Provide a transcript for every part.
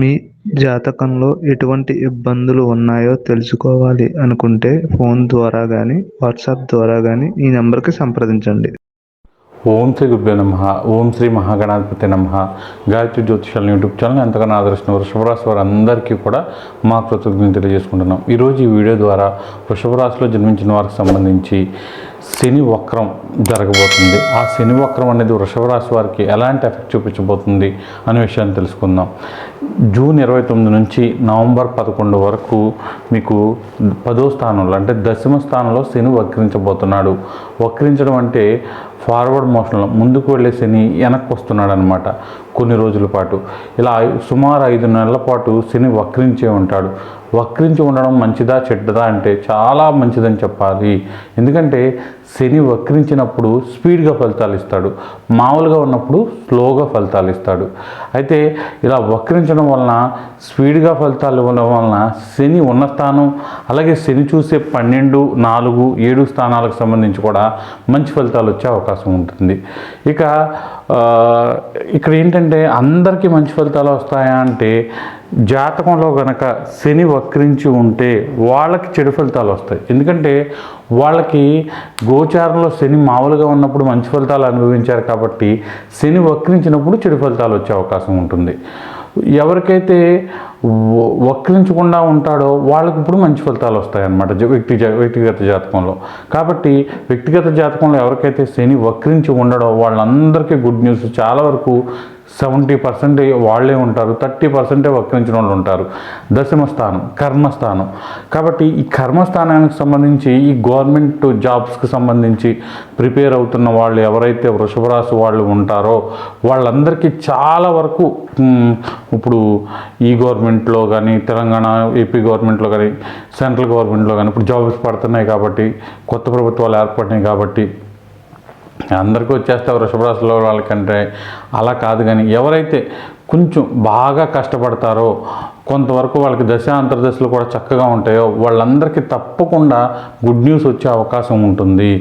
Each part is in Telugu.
మీ జాతకంలో ఎటువంటి ఇబ్బందులు ఉన్నాయో తెలుసుకోవాలి అనుకుంటే ఫోన్ ద్వారా కానీ వాట్సాప్ ద్వారా కానీ ఈ నెంబర్కి సంప్రదించండి. ఓం శ్రీ గురుభ్యో నమ. ఓం శ్రీ మహాగణాధిపతి నమ. గాయత్రి జ్యోతిషాలను యూట్యూబ్ ఛానల్ ఎంతగానో ఆదర్శిస్తున్న వృషభరాశి వారు అందరికీ కూడా మా కృతజ్ఞతలు తెలియజేసుకుంటున్నాం. ఈరోజు ఈ వీడియో ద్వారా వృషభరాశిలో జన్మించిన వారికి సంబంధించి శని వక్రం జరగబోతుంది. ఆ శని వక్రం అనేది వృషభరాశి వారికి ఎలాంటి ఎఫెక్ట్ చూపించబోతుంది అనే విషయాన్ని తెలుసుకుందాం. జూన్ ఇరవై తొమ్మిది నుంచి నవంబర్ పదకొండు వరకు మీకు పదో స్థానంలో అంటే దశమ స్థానంలో శని వక్రించబోతున్నాడు. వక్రించడం అంటే ఫార్వర్డ్ మోషన్లో ముందుకు వెళ్ళే శని వెనక్కి వస్తున్నాడు అనమాట కొన్ని రోజుల పాటు. ఇలా సుమారు ఐదు నెలల పాటు శని వక్రించే ఉంటాడు. వక్రించి ఉండడం మంచిదా చెడ్డదా అంటే చాలా మంచిదని చెప్పాలి. ఎందుకంటే శని వక్రించినప్పుడు స్పీడ్గా ఫలితాలు ఇస్తాడు. మామూలుగా ఉన్నప్పుడు స్లోగా ఫలితాలు ఇస్తాడు. అయితే ఇలా వక్రించడం వలన స్పీడ్గా ఫలితాలు ఇవ్వడం వలన శని ఉన్న స్థానం అలాగే శని చూసే పన్నెండు నాలుగు ఏడు స్థానాలకు సంబంధించి కూడా మంచి ఫలితాలు వచ్చే అవకాశం ఉంటుంది. ఇక ఇక్కడ ఏంటంటే అందరికీ మంచి ఫలితాలు వస్తాయా అంటే జాతకంలో గనక శని వక్రించి ఉంటే వాళ్ళకి చెడు ఫలితాలు వస్తాయి. ఎందుకంటే వాళ్ళకి గోచారంలో శని మామూలుగా ఉన్నప్పుడు మంచి ఫలితాలు అనుభవించారు కాబట్టి శని వక్రించినప్పుడు చెడు ఫలితాలు వచ్చే అవకాశం ఉంటుంది. ఎవరికైతే వక్రించకుండా ఉంటాడో వాళ్ళకి ఇప్పుడు మంచి ఫలితాలు వస్తాయన్నమాట. జ- వ్యక్తి వ్యక్తిగత జాతకంలో. కాబట్టి వ్యక్తిగత జాతకంలో ఎవరికైతే శని వక్రించి ఉండడో వాళ్ళందరికీ గుడ్ న్యూస్. చాలా వరకు సెవెంటీ పర్సెంట్ వాళ్ళే ఉంటారు. థర్టీ పర్సెంటే వక్రించిన వాళ్ళు ఉంటారు. దశమస్థానం కర్మస్థానం కాబట్టి ఈ కర్మస్థానానికి సంబంధించి ఈ గవర్నమెంట్ జాబ్స్కి సంబంధించి ప్రిపేర్ అవుతున్న వాళ్ళు ఎవరైతే వృషభరాశి వాళ్ళు ఉంటారో వాళ్ళందరికీ చాలా వరకు ఇప్పుడు ఈ గవర్నమెంట్ గవర్నమెంట్లో కానీ తెలంగాణ ఏపీ గవర్నమెంట్లో కానీ సెంట్రల్ గవర్నమెంట్లో కానీ ఇప్పుడు జాబ్స్ పడుతున్నాయి కాబట్టి కొత్త ప్రభుత్వాలు ఏర్పడినాయి కాబట్టి అందరికీ వచ్చేస్తే వృషభరాశిలో వాళ్ళకంటే. అలా కాదు కానీ ఎవరైతే కొంచెం బాగా కష్టపడతారో కొంతవరకు వాళ్ళకి దశ అంతర్దశలు కూడా చక్కగా ఉంటాయో వాళ్ళందరికీ తప్పకుండా గుడ్ న్యూస్ వచ్చే అవకాశం ఉంటుంది.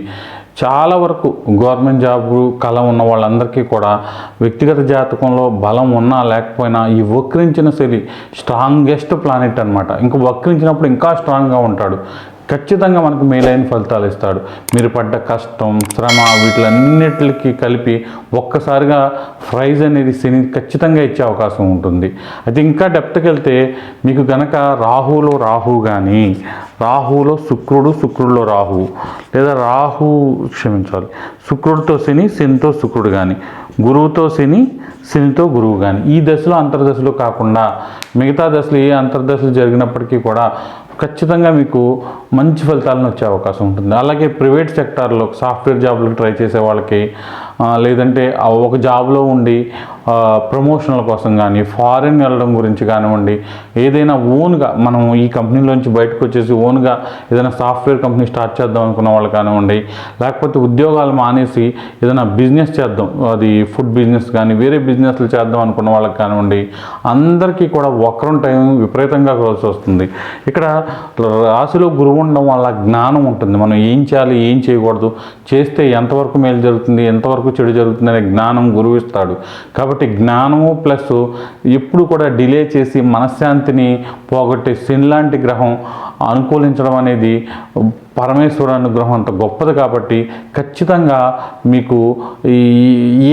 చాలా వరకు గవర్నమెంట్ జాబ్ కళ ఉన్న వాళ్ళందరికీ కూడా వ్యక్తిగత జాతకంలో బలం ఉన్నా లేకపోయినా ఈ వక్రించిన శని స్ట్రాంగెస్ట్ ప్లానెట్ అనమాట ఇంకా వక్రించినప్పుడు ఇంకా స్ట్రాంగ్గా ఉంటాడు. ఖచ్చితంగా మనకు మేలైన ఫలితాలు ఇస్తాడు. మీరు పడ్డ కష్టం శ్రమ వీటిలన్నిటికి కలిపి ఒక్కసారిగా ప్రైజ్ అనేది శని ఖచ్చితంగా ఇచ్చే అవకాశం ఉంటుంది. అయితే ఇంకా డెప్త్కి వెళ్తే మీకు గనక రాహులో రాహు కానీ రాహులో శుక్రుడు శుక్రుడిలో రాహు లేదా రాహు క్షమించాలి శుక్రుడితో శని శనితో శుక్రుడు కానీ గురువుతో శని శనితో గురువు కానీ ఈ దశలో అంతర్దశలు కాకుండా మిగతా దశలు ఏ అంతర్దశలు జరిగినప్పటికీ కూడా ఖచ్చితంగా మీకు మంచి ఫలితాలను వచ్చే అవకాశం ఉంటుంది. అలాగే ప్రైవేట్ సెక్టార్లో సాఫ్ట్వేర్ జాబ్లకు ట్రై చేసే వాళ్ళకి లేదంటే ఒక జాబ్లో ఉండి ప్రమోషన్ల కోసం కానీ ఫారిన్ వెళ్ళడం గురించి కానివ్వండి ఏదైనా ఓన్గా మనం ఈ కంపెనీలోంచి బయటకు వచ్చేసి ఓన్గా ఏదైనా సాఫ్ట్వేర్ కంపెనీ స్టార్ట్ చేద్దాం అనుకున్న వాళ్ళు కానివ్వండి లేకపోతే ఉద్యోగాలు మానేసి ఏదైనా బిజినెస్ చేద్దాం అది ఫుడ్ బిజినెస్ కానీ వేరే బిజినెస్లు చేద్దాం అనుకున్న వాళ్ళకి కానివ్వండి అందరికీ కూడా ఒకరం టైం విపరీతంగా కలిసి వస్తుంది. ఇక్కడ రాశిలో గురువు ఉండడం వల్ల జ్ఞానం ఉంటుంది. మనం ఏం చేయాలి ఏం చేయకూడదు చేస్తే ఎంతవరకు మేలు జరుగుతుంది ఎంతవరకు చెడు జరుగుతుంది అనే జ్ఞానం గురువు ఇస్తాడు. కాబట్టి కాబట్టి జ్ఞానము ప్లస్ ఎప్పుడు కూడా డిలే చేసి మనశ్శాంతిని పోగొట్టే సిన్ లాంటి గ్రహం అనుకూలించడం అనేది పరమేశ్వర అనుగ్రహం అంత గొప్పది కాబట్టి ఖచ్చితంగా మీకు ఈ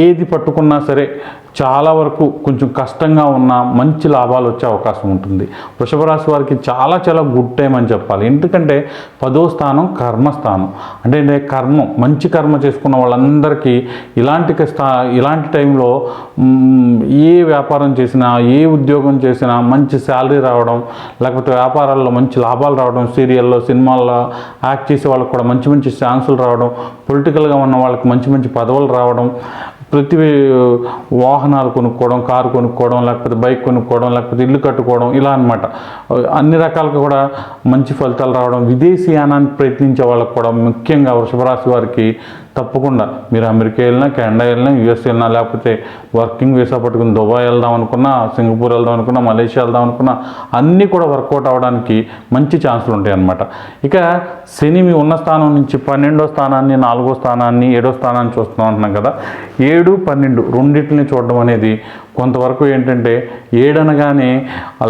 ఏది పట్టుకున్నా సరే చాలా వరకు కొంచెం కష్టంగా ఉన్న మంచి లాభాలు వచ్చే అవకాశం ఉంటుంది వృషభ రాశి వారికి చాలా చాలా గుడ్ టైం అని చెప్పాలి ఎందుకంటే పదో స్థానం కర్మస్థానం అంటే ఏంటి? కర్మం మంచి కర్మ చేసుకున్న వాళ్ళందరికీ ఇలాంటి స్థా ఇలాంటి టైంలో ఏ వ్యాపారం చేసినా ఏ ఉద్యోగం చేసినా మంచి శాలరీ రావడం లేకపోతే వ్యాపారాల్లో మంచి లాభాలు రావడం సీరియల్లో సినిమాల్లో యాక్ట్ చేసే వాళ్ళకి కూడా మంచి మంచి ఛాన్సులు రావడం పొలిటికల్గా ఉన్న వాళ్ళకి మంచి మంచి పదవులు రావడం ప్రతి వాహనాలు కొనుక్కోవడం కారు కొనుక్కోవడం లేకపోతే బైక్ కొనుక్కోవడం లేకపోతే ఇల్లు కట్టుకోవడం ఇలా అన్నమాట. అన్ని రకాలుగా కూడా మంచి ఫలితాలు రావడం విదేశీయానానికి ప్రయత్నించే వాళ్ళకి కూడా ముఖ్యంగా వృషభరాశి వారికి తప్పకుండా. మీరు అమెరికా వెళ్ళినా కెనడా వెళ్ళినా యూఎస్ వెళ్ళినా లేకపోతే వర్కింగ్ వీసా పట్టుకుని దుబాయ్ వెళ్దాం అనుకున్నా సింగపూర్ వెళ్దాం అనుకున్నా మలేషియా వెళ్దాం అనుకున్నా అన్నీ కూడా వర్కౌట్ అవ్వడానికి మంచి ఛాన్సులు ఉంటాయి అన్నమాట. ఇక శని మీ ఉన్న స్థానం నుంచి పన్నెండో స్థానాన్ని నాలుగో స్థానాన్ని ఏడో స్థానాన్ని చూస్తున్నాం అంటున్నాం కదా. ఏడు పన్నెండు రెండింటిని చూడడం అనేది కొంతవరకు ఏంటంటే ఏడనగానే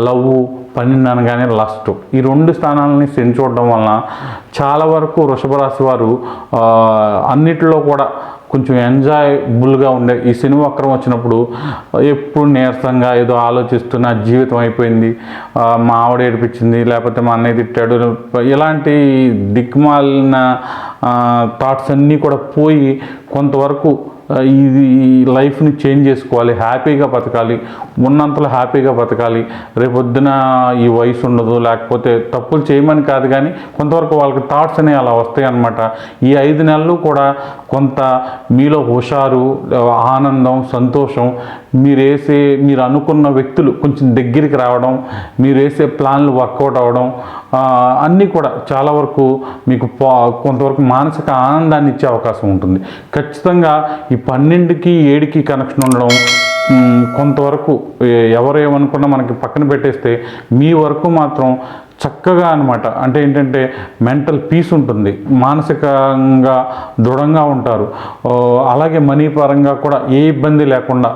లవ్ పన్నెండు అనగానే లాస్ట్ ఈ రెండు స్థానాలని శని చూడడం వలన చాలా వరకు వృషభ రాశి వారు అన్నిటిలో కూడా కొంచెం ఎంజాయబుల్గా ఉండే ఈ సినిమా వక్రం వచ్చినప్పుడు ఎప్పుడు నీరసంగా ఏదో ఆలోచిస్తున్న జీవితం అయిపోయింది మా ఆవిడ ఏడిపించింది లేకపోతే మా అన్నయ్య తిట్టాడు ఇలాంటి దిక్మాలిన థాట్స్ అన్నీ కూడా పోయి కొంతవరకు ఇది ఈ లైఫ్ని చేంజ్ చేసుకోవాలి హ్యాపీగా బతకాలి ఉన్నంతలో హ్యాపీగా బతకాలి. రేపొద్దున ఈ వయసు ఉండదు లేకపోతే తప్పులు చేయమని కాదు కానీ కొంతవరకు వాళ్ళకి థాట్స్ అనేవి అలా వస్తాయి అన్నమాట. ఈ ఐదు నెలలు కూడా కొంత మీలో హుషారు ఆనందం సంతోషం మీరు వేసే మీరు అనుకున్న వ్యక్తులు కొంచెం దగ్గరికి రావడం మీరు వేసే ప్లాన్లు వర్కౌట్ అవ్వడం అన్నీ కూడా చాలా వరకు మీకు పా- కొంతవరకు మానసిక ఆనందాన్ని ఇచ్చే అవకాశం ఉంటుంది. ఖచ్చితంగా ఈ పన్నెండుకి ఏడుకి కనెక్షన్ ఉండడం కొంతవరకు ఎవరు ఏమనుకున్నా మనకి పక్కన పెట్టేస్తే మీ వరకు మాత్రం చక్కగా అనమాట అంటే ఏంటంటే మెంటల్ పీస్ ఉంటుంది. మానసికంగా దృఢంగా ఉంటారు. అలాగే మనీ పరంగా కూడా ఏ ఇబ్బంది లేకుండా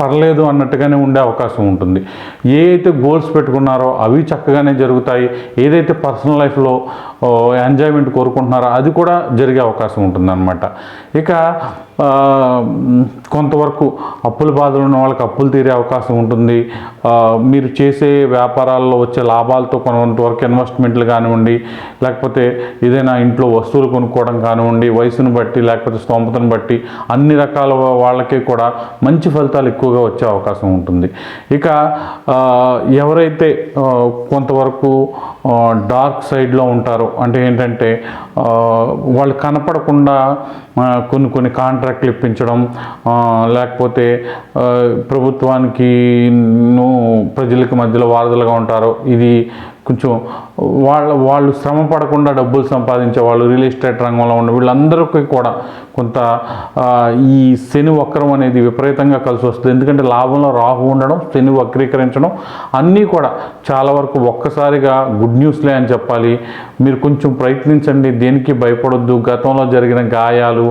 పర్లేదు అన్నట్టుగానే ఉండే అవకాశం ఉంటుంది. ఏ అయితే గోల్స్ పెట్టుకున్నారో అవి చక్కగానే జరుగుతాయి. ఏదైతే పర్సనల్ లైఫ్లో ఎంజాయ్మెంట్ కోరుకుంటున్నారో అది కూడా జరిగే అవకాశం ఉంటుందన్నమాట. ఇక కొంతవరకు అప్పుల బాధలు ఉన్న వాళ్ళకి అప్పులు తీరే అవకాశం ఉంటుంది. మీరు చేసే వ్యాపారాల్లో వచ్చే లాభాలతో కొంతవరకు ఇన్వెస్ట్మెంట్లు కానివ్వండి లేకపోతే ఏదైనా ఇంట్లో వస్తువులు కొనుక్కోవడం కానివ్వండి వయసును బట్టి లేకపోతే స్తోమతను బట్టి అన్ని రకాల వాళ్ళకి కూడా మంచి ఫలితాలు ఎక్కువగా వచ్చే అవకాశం ఉంటుంది. ఇక ఎవరైతే కొంతవరకు డార్క్ సైడ్లో ఉంటారో అంటే ఏంటంటే వాళ్ళు కనపడకుండా కొన్ని కొన్ని కాంట్రాక్ట్ కాంట్రాక్ట్లు ఇప్పించడం లేకపోతే ప్రభుత్వానికి ను ప్రజలకి మధ్యలో వారధులుగా ఉంటారు. ఇది కొంచెం వాళ్ళ వాళ్ళు శ్రమ పడకుండా డబ్బులు సంపాదించే వాళ్ళు రియల్ ఎస్టేట్ రంగంలో ఉన్న వీళ్ళందరికీ కూడా కొంత ఈ శని వక్రం అనేది విపరీతంగా కలిసి వస్తుంది. ఎందుకంటే లాభంలో రాహు ఉండడం శని వక్రీకరించడం అన్నీ కూడా చాలా వరకు ఒక్కసారిగా గుడ్ న్యూస్లే అని చెప్పాలి. మీరు కొంచెం ప్రయత్నించండి దేనికి భయపడొద్దు. గతంలో జరిగిన గాయాలు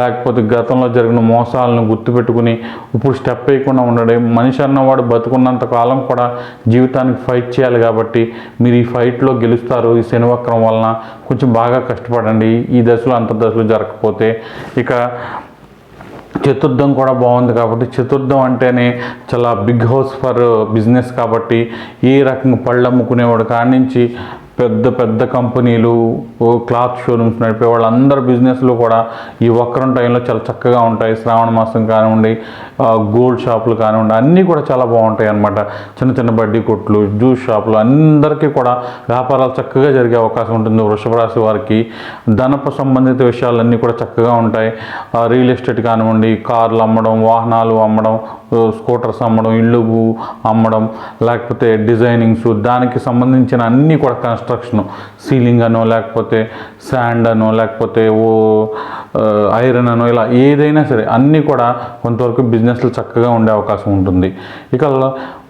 లేకపోతే గతంలో జరిగిన మోసాలను గుర్తుపెట్టుకుని ఇప్పుడు స్టెప్ వేయకుండా ఉండడం. మనిషి అన్నవాడు బతుకున్నంత కాలం కూడా జీవితానికి ఫైట్ చేయాలి కాబట్టి మీరు ఈ ఫైట్లో గెలుస్తారు ఈ శనివక్రం వలన కొంచెం బాగా కష్టపడండి ఈ దశలో అంతర్దశలు జరగకపోతే ఇక చతుర్థం కూడా బాగుంది కాబట్టి చతుర్థం అంటేనే చాలా బిగ్ హౌస్ ఫర్ బిజినెస్ కాబట్టి ఏ రకంగా పళ్ళు అమ్ముకునేవాడు కాడి నుంచి పెద్ద పెద్ద కంపెనీలు ఓ క్లాత్ షోరూమ్స్ నడిపే వాళ్ళందరి బిజినెస్లు కూడా ఈ వక్రం టైంలో చాలా చక్కగా ఉంటాయి. శ్రావణ మాసం కానివ్వండి గోల్డ్ షాపులు కానివ్వండి అన్నీ కూడా చాలా బాగుంటాయి అన్నమాట. చిన్న చిన్న బడ్డీ కొట్లు జ్యూస్ షాపులు అందరికీ కూడా వ్యాపారాలు చక్కగా జరిగే అవకాశం ఉంటుంది వృషభ రాశి వారికి. ధనపు సంబంధిత విషయాలన్నీ కూడా చక్కగా ఉంటాయి. రియల్ ఎస్టేట్ కానివ్వండి కార్లు అమ్మడం వాహనాలు అమ్మడం స్కూటర్స్ అమ్మడం ఇళ్ళు అమ్మడం లేకపోతే డిజైనింగ్స్ దానికి సంబంధించిన అన్నీ కూడా కన్స్ట్రక్షన్ సీలింగ్ అనో లేకపోతే శాండ్ అనో లేకపోతే ఓ ఐరన్ అనో ఇలా ఏదైనా సరే అన్నీ కూడా కొంతవరకు బిజినెస్లు చక్కగా ఉండే అవకాశం ఉంటుంది. ఇక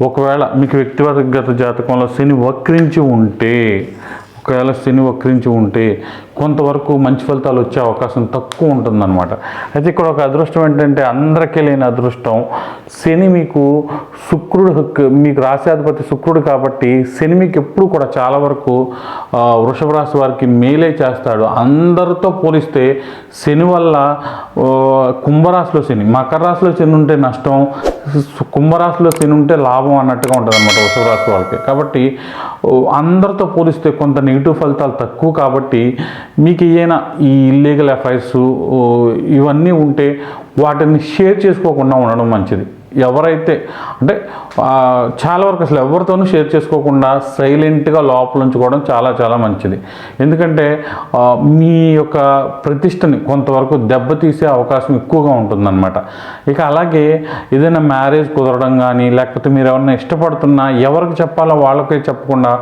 ఒకవేళ మీకు వ్యక్తిగత జాతకంలో శని వక్రించి ఉంటే ఒకవేళ శని వక్రించి ఉంటే కొంతవరకు మంచి ఫలితాలు వచ్చే అవకాశం తక్కువ ఉంటుందన్నమాట. అయితే ఇక్కడ ఒక అదృష్టం ఏంటంటే అందరికీ లేని అదృష్టం శని మీకు శుక్రుడు హక్కు- మీకు రాశాధిపతి శుక్రుడు కాబట్టి శని మీకు ఎప్పుడు కూడా చాలా వరకు వృషభ రాశి వారికి మేలే చేస్తాడు. అందరితో పోలిస్తే శని వల్ల కుంభరాశిలో శని మకర రాశిలో శని ఉంటే నష్టం కుంభరాశిలో శని ఉంటే లాభం అన్నట్టుగా ఉంటుంది అనమాట వృషభ రాశి వాళ్ళకి. కాబట్టి అందరితో పోలిస్తే కొంత నెగిటివ్ ఫలితాలు తక్కువ కాబట్టి మీకు ఏదైనా ఈ ఇల్లీగల్ ఎఫ్ఐఆర్స్ ఇవన్నీ ఉంటే వాటిని షేర్ చేసుకోకుండా ఉండడం మంచిది. ఎవరైతే అంటే చాలా వరకు అసలు ఎవరితోనూ షేర్ చేసుకోకుండా సైలెంట్గా లోపల ఉంచుకోవడం చాలా చాలా మంచిది. ఎందుకంటే మీ యొక్క ప్రతిష్టని కొంతవరకు దెబ్బతీసే అవకాశం ఎక్కువగా ఉంటుందన్నమాట. ఇక అలాగే ఏదైనా మ్యారేజ్ కుదరడం కానీ లేకపోతే మీరు ఎవరైనా ఇష్టపడుతున్నా ఎవరికి చెప్పాలో వాళ్ళకే చెప్పకుండా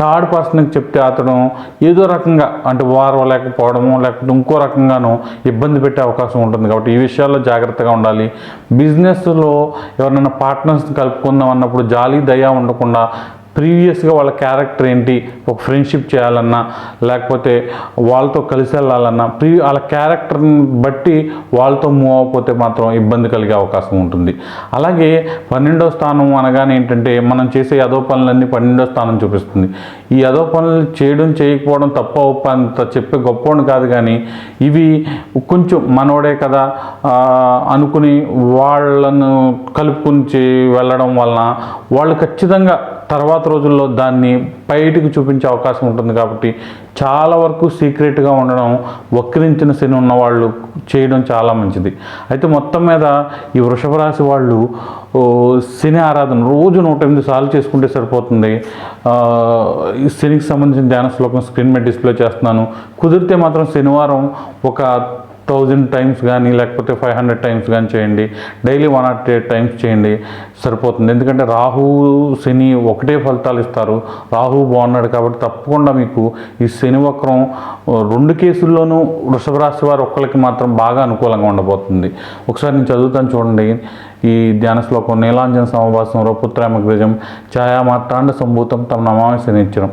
థర్డ్ పర్సన్కి చెప్తే అతను ఏదో రకంగా అంటే వారం లేకపోవడము లేకపోతే ఇంకో రకంగానో ఇబ్బంది పెట్టే అవకాశం ఉంటుంది. కాబట్టి ఈ విషయాల్లో జాగ్రత్తగా ఉండాలి. బిజినెస్లో ఎవరైనా పార్ట్నర్స్ని కలుపుకుందాం అన్నప్పుడు జాలి దయ ఉండకుండా ప్రీవియస్గా వాళ్ళ క్యారెక్టర్ ఏంటి ఒక ఫ్రెండ్షిప్ చేయాలన్నా లేకపోతే వాళ్ళతో కలిసి వెళ్ళాలన్నా ప్రీ వాళ్ళ క్యారెక్టర్ని బట్టి వాళ్ళతో మూవ్ అవ్వకపోతే మాత్రం ఇబ్బంది కలిగే అవకాశం ఉంటుంది. అలాగే పన్నెండో స్థానం అనగానే ఏంటంటే మనం చేసే యదో పనులన్నీ పన్నెండో స్థానం చూపిస్తుంది. ఈ యదో పనులు చేయడం చేయకపోవడం తప్ప ఒప్ప అంత చెప్పే గొప్పవాడు కాదు కానీ ఇవి కొంచెం మనోడే కదా అనుకుని వాళ్ళను కలుపుకుని వెళ్ళడం వలన వాళ్ళు ఖచ్చితంగా తర్వాత రోజుల్లో దాన్ని బయటికి చూపించే అవకాశం ఉంటుంది కాబట్టి చాలా వరకు సీక్రెట్గా ఉండడం వక్రించిన శని ఉన్నవాళ్ళు చేయడం చాలా మంచిది. అయితే మొత్తం మీద ఈ వృషభ రాశి వాళ్ళు శని ఆరాధన రోజు నూట ఎనిమిది సార్లు చేసుకుంటే సరిపోతుంది. ఈ శనికి సంబంధించిన ధ్యాన శ్లోకం స్క్రీన్ మీద డిస్ప్లే చేస్తున్నాను. కుదిరితే మాత్రం శనివారం ఒక థౌజండ్ టైమ్స్ కానీ లేకపోతే ఫైవ్ హండ్రెడ్ టైమ్స్ కానీ చేయండి. Daily one naught eight times చేయండి. సరిపోతుంది. ఎందుకంటే రాహు శని ఒకటే ఫలితాలు ఇస్తారు. రాహు బాగున్నాడు కాబట్టి తప్పకుండా మీకు ఈ శని వక్రం రెండు కేసుల్లోనూ వృషభ రాశి వారు ఒక్కరికి మాత్రం బాగా అనుకూలంగా ఉండబోతుంది. ఒకసారి నేను చదువుతాను చూడండి. ఈ ధ్యాన శ్లోకం నీలాంజన సమవాసం రౌపుత్రామగ్రజం ఛాయామాత్రాండ సంభూతం తమ నమామి శనిచ్చరం